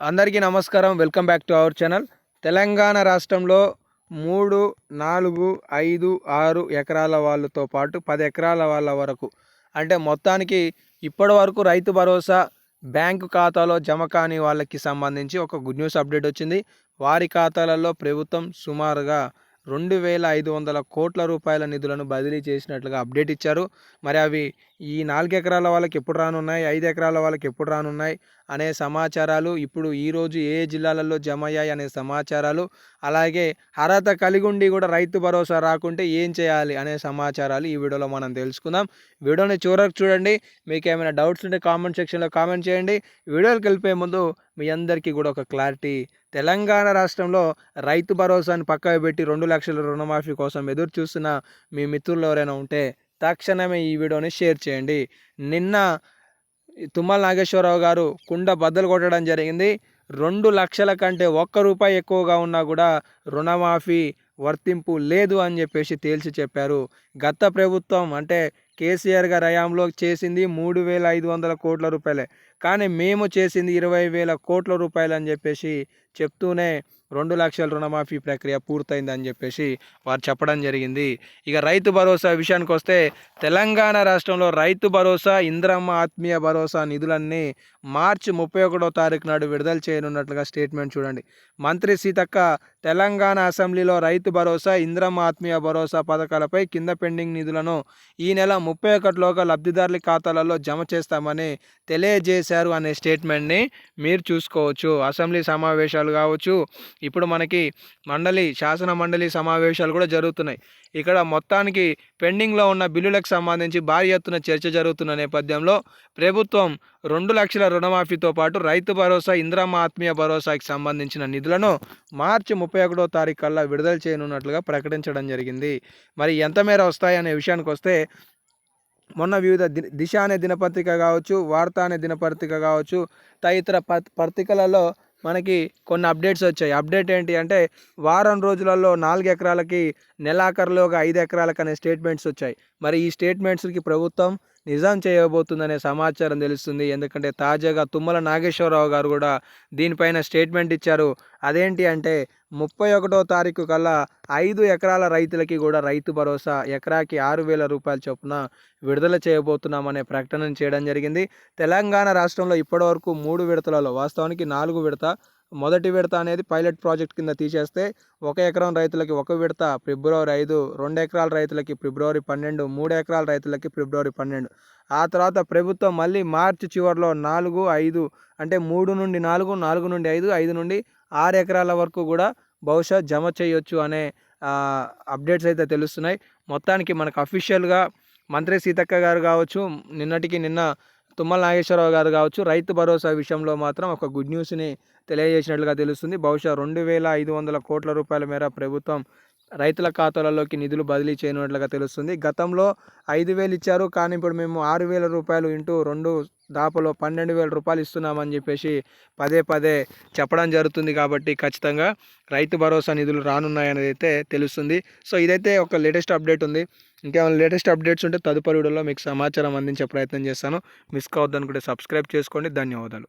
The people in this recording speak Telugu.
అందరికీ నమస్కారం. Welcome back to our channel Telangana రాష్ట్రంలో మూడు నాలుగు ఐదు ఆరు ఎకరాల వాళ్ళతో పాటు పది ఎకరాల వాళ్ళ వరకు అంటే మొత్తానికి ఇప్పటి వరకు రైతు భరోసా బ్యాంకు ఖాతాలో జమ కాని వాళ్ళకి సంబంధించి ఒక గుడ్ న్యూస్ అప్డేట్ వచ్చింది. వారి ఖాతాలలో ప్రభుత్వం సుమారుగా రెండు వేల ఐదు వందల కోట్ల రూపాయల నిధులను బదిలీ చేసినట్లుగా అప్డేట్ ఇచ్చారు. మరి అవి ఈ నాలుగు ఎకరాల వాళ్ళకి ఎప్పుడు రానున్నాయి? ఐదు ఎకరాల వాళ్ళకి ఎప్పుడు రానున్నాయి? అనే సమాచారాలు ఇప్పుడు ఈరోజు ఏ జిల్లాలలో జమ అయ్యాయి అనే సమాచారాలు అలాగే అర్హత కలిగి ఉండి కూడా రైతు భరోసా రాకుంటే ఏం చేయాలి అనే సమాచారాలు ఈ వీడియోలో మనం తెలుసుకుందాం. వీడియోని చివరకు చూడండి. మీకు ఏమైనా డౌట్స్ ఉంటే కామెంట్ సెక్షన్లో కామెంట్ చేయండి. వీడియోకి వెళ్ళిపోయే ముందు మీ అందరికీ కూడా ఒక క్లారిటీ. తెలంగాణ రాష్ట్రంలో రైతు భరోసాను పక్కకు పెట్టి రెండు లక్షల రుణమాఫీ కోసం ఎదురు చూస్తున్న మీ మిత్రులు ఎవరైనా ఉంటే తక్షణమే ఈ వీడియోని షేర్ చేయండి. నిన్న తుమ్మల నాగేశ్వరరావు గారు కుండ బద్దలు కొట్టడం జరిగింది. రెండు లక్షల కంటే ఒక్క రూపాయి ఎక్కువగా ఉన్నా కూడా రుణమాఫీ వర్తింపు లేదు అని చెప్పేసి తేల్చి చెప్పారు. గత ప్రభుత్వం అంటే కేసీఆర్ గారి హయాంలో చేసింది మూడు వేల ఐదు వందల కోట్ల రూపాయలే. కానీ మేము చేసింది ఇరవై వేల కోట్ల రూపాయలు అని చెప్పేసి చెప్తూనే రెండు లక్షల రుణమాఫీ ప్రక్రియ పూర్తయిందని చెప్పేసి వారు చెప్పడం జరిగింది. ఇక రైతు భరోసా విషయానికి వస్తే తెలంగాణ రాష్ట్రంలో రైతు భరోసా ఇంద్రమ్మ ఆత్మీయ భరోసా నిధులన్నీ మార్చి ముప్పై ఒకటో తారీఖు నాడు విడుదల చేయనున్నట్లుగా స్టేట్మెంట్ చూడండి. మంత్రి సీతక్క తెలంగాణ అసెంబ్లీలో రైతు భరోసా ఇంద్రమ్మ ఆత్మీయ భరోసా పథకాలపై కింద పెండింగ్ నిధులను ఈ నెల ముప్పై ఒకటిలోగా లబ్ధిదారుల ఖాతాలలో జమ చేస్తామని తెలియజేశారు అనే స్టేట్మెంట్ని మీరు చూసుకోవచ్చు. అసెంబ్లీ సమావేశాలు కావచ్చు ఇప్పుడు మనకి మండలి శాసన మండలి సమావేశాలు కూడా జరుగుతున్నాయి. ఇక్కడ మొత్తానికి పెండింగ్లో ఉన్న బిల్లులకు సంబంధించి భారీ ఎత్తున చర్చ జరుగుతున్న నేపథ్యంలో ప్రభుత్వం రెండు లక్షల రుణమాఫీతో పాటు రైతు భరోసా ఇంద్రమ్మ ఆత్మీయ భరోసాకి సంబంధించిన నిధులను మార్చి ముప్పై ఒకటో తారీఖు కల్లా విడుదల చేయనున్నట్లుగా ప్రకటించడం జరిగింది. మరి ఎంత మేర వస్తాయనే విషయానికి వస్తే మొన్న వివిధ దిశ అనే దినపత్రిక కావచ్చు వార్త అనే దినపత్రిక కావచ్చు తదితర పత్రికలలో మనకి కొన్ని అప్డేట్స్ వచ్చాయి. అప్డేట్ ఏంటి అంటే వారం రోజులలో నాలుగు ఎకరాలకి నెలాఖరులోగా ఐదు ఎకరాలకు అనే స్టేట్మెంట్స్ వచ్చాయి. మరి ఈ స్టేట్మెంట్స్కి ప్రభుత్వం నిజాం చేయబోతుందనే సమాచారం తెలుస్తుంది. ఎందుకంటే తాజాగా తుమ్మల నాగేశ్వరరావు గారు కూడా దీనిపైన స్టేట్మెంట్ ఇచ్చారు. అదేంటి అంటే ముప్పై ఒకటో తారీఖు కల్లా ఐదు ఎకరాల రైతులకి కూడా రైతు భరోసా ఎకరాకి ఆరు వేల రూపాయల చొప్పున విడుదల చేయబోతున్నామనే ప్రకటన చేయడం జరిగింది. తెలంగాణ రాష్ట్రంలో ఇప్పటివరకు మూడు విడతలలో వాస్తవానికి నాలుగు విడత మొదటి విడత అనేది పైలట్ ప్రాజెక్ట్ కింద తీసేస్తే ఒక ఎకరం రైతులకి ఒక విడత ఫిబ్రవరి ఐదు రెండు ఎకరాల రైతులకి ఫిబ్రవరి పన్నెండు మూడు ఎకరాల రైతులకి ఫిబ్రవరి పన్నెండు. ఆ తర్వాత ప్రభుత్వం మళ్ళీ మార్చి చివరిలో నాలుగు ఐదు అంటే మూడు నుండి నాలుగు నాలుగు నుండి ఐదు ఐదు నుండి ఆరు ఎకరాల వరకు కూడా బహుశా జమ చేయొచ్చు అనే అప్డేట్స్ అయితే తెలుస్తున్నాయి. మొత్తానికి మనకు అఫీషియల్గా మంత్రి సీతక్క గారు కావచ్చు నిన్నటికి నిన్న తుమ్మల నాగేశ్వరరావు గారు కావచ్చు రైతు భరోసా విషయంలో మాత్రం ఒక గుడ్ న్యూస్ని తెలియజేసినట్లుగా తెలుస్తుంది. బహుశా రెండు వేల ఐదు వందల కోట్ల రూపాయల మేర ప్రభుత్వం రైతుల ఖాతాలలోకి నిధులు బదిలీ చేయనున్నట్లుగా తెలుస్తుంది. గతంలో ఐదు వేలు ఇచ్చారు కానీ ఇప్పుడు మేము ఆరు వేల రూపాయలు ఇంటూ రెండు దాపలో పన్నెండు వేల రూపాయలు ఇస్తున్నామని చెప్పేసి పదే పదే చెప్పడం జరుగుతుంది కాబట్టి ఖచ్చితంగా రైతు భరోసా నిధులు రానున్నాయనేది అయితే తెలుస్తుంది. సో ఇదైతే ఒక లేటెస్ట్ అప్డేట్ ఉంది. ఇంకేమైనా లేటెస్ట్ అప్డేట్స్ ఉంటే తదుపరి వీడియోలో మీకు సమాచారం అందించే ప్రయత్నం చేస్తాను. మిస్ కావద్దనుకుంటే సబ్స్క్రైబ్ చేసుకోండి. ధన్యవాదాలు.